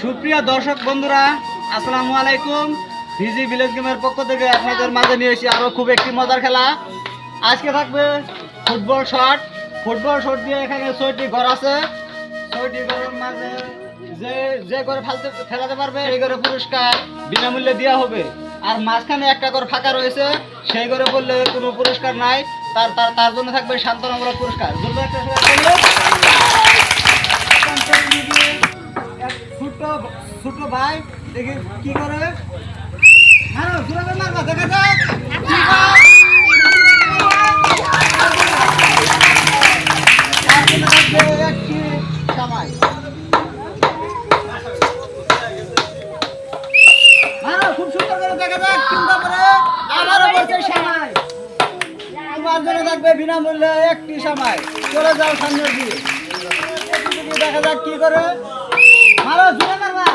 সুপ্রিয় দর্শক বন্ধুরা, আসসালামু আলাইকুম। ভিজি ভিলেজ গেমের পক্ষ থেকে আপনাদের মাঝে নিয়ে এসেছি আরও খুব একটি মজার খেলা। আজকে থাকবে ফুটবল শট। ফুটবল শট দিয়ে এখানে ছয়টি ঘর আছে। ছয়টি ঘরের মাঝে যে যে ঘরে ফালতে ফেলাতে পারবে, এই ঘরে পুরস্কার বিনামূল্যে দেওয়া হবে। আর মাঝখানে একটা ঘর ফাঁকা রয়েছে, সেই ঘরে বললে কোনো পুরস্কার নাই। তার তার তার জন্য থাকবে সান্ত্বনামূলক পুরস্কার। জন্য একটা ছোট ভাই, দেখি কি করে? হ্যাঁ জোরে মারবা যাক। সুন্দর করে আবারও বলছে সময়। তোমার জন্য বিনামূল্যে একটি সময়। চলে যাও সামনের দিকে। দেখা যাক কি করে। মারো জুড়ে মারবা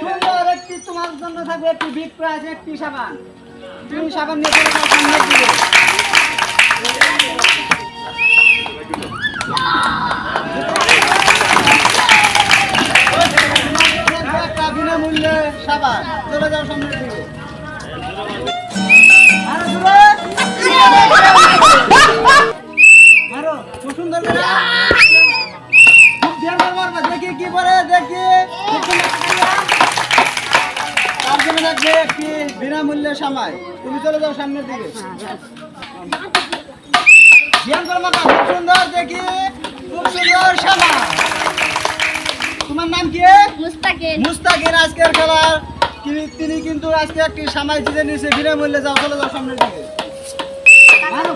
সুন্দর একটি তোমার থাকবে একটি বিগ প্রাইস একটি সাবান? তুমি সাবান নিয়ে চলে যাও, সামনের বিনামূল্যে সাবান। চলে যাও সামনের দিকে। থাকবে একটি বিনামূল্যে সময়। তুমি চলে যাও সামনের দিকে। খুব সুন্দর দেখি। খুব সুন্দর সময়। তোমার নাম কি? মুস্তাকিন মুস্তাকির আজকের খেলার তিনি কিন্তু আজকে একটি সময় জিতে নিয়েছে বিনামূল্যে। যাও চলে যাও সামনের দিকে।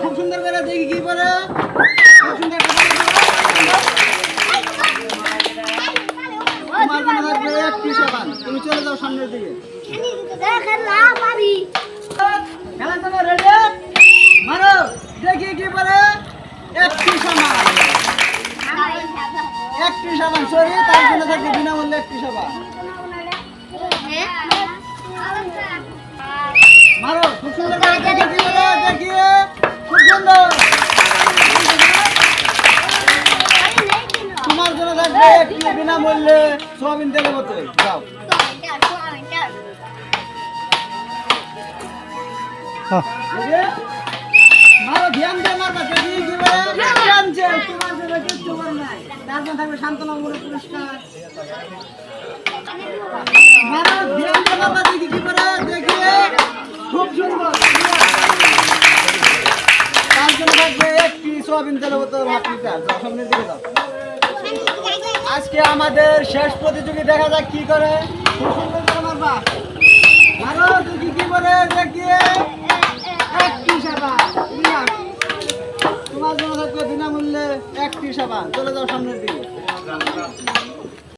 খুব সুন্দর করে দেখি কি করে। তুমি চলে যাও সামনের দিকে। পারি খেলার জন্য রেডি মারো, দেখি কি করে একটি সাবান একটি সাবান সরি, তার জন্য থাকবে বিনামূল্যে একটি সাবান মারো, খুব সুন্দর করে দেখি কি করে দেখি খুব সুন্দর। বিনামূল্যে সোয়াবিন তেলের বোতল। যাও। দেখি? মারো ধ্যান দিয়ে মারবা দেখি কি করে ধ্যানছে তোমার জন্য কিচ্ছু করে নাই তার জন্য থাকবে শান্তনামূলক পুরস্কার। মারো ধ্যান দিয়ে মারবা দেখি কি করে দেখি। খুব সুন্দর। তার জন্য থাকবে একটি সোয়াবিন তেলের বোতল হাত লিটার। সামনের দিকে যাও। আজকে আমাদের শেষ প্রতিযোগী দেখা যাক কি করে। কি করে দেখি একটি সাবান তোমার জন্য থাকবে বিনামূল্যে একটি সাবান চলে যাও সামনের দিকে।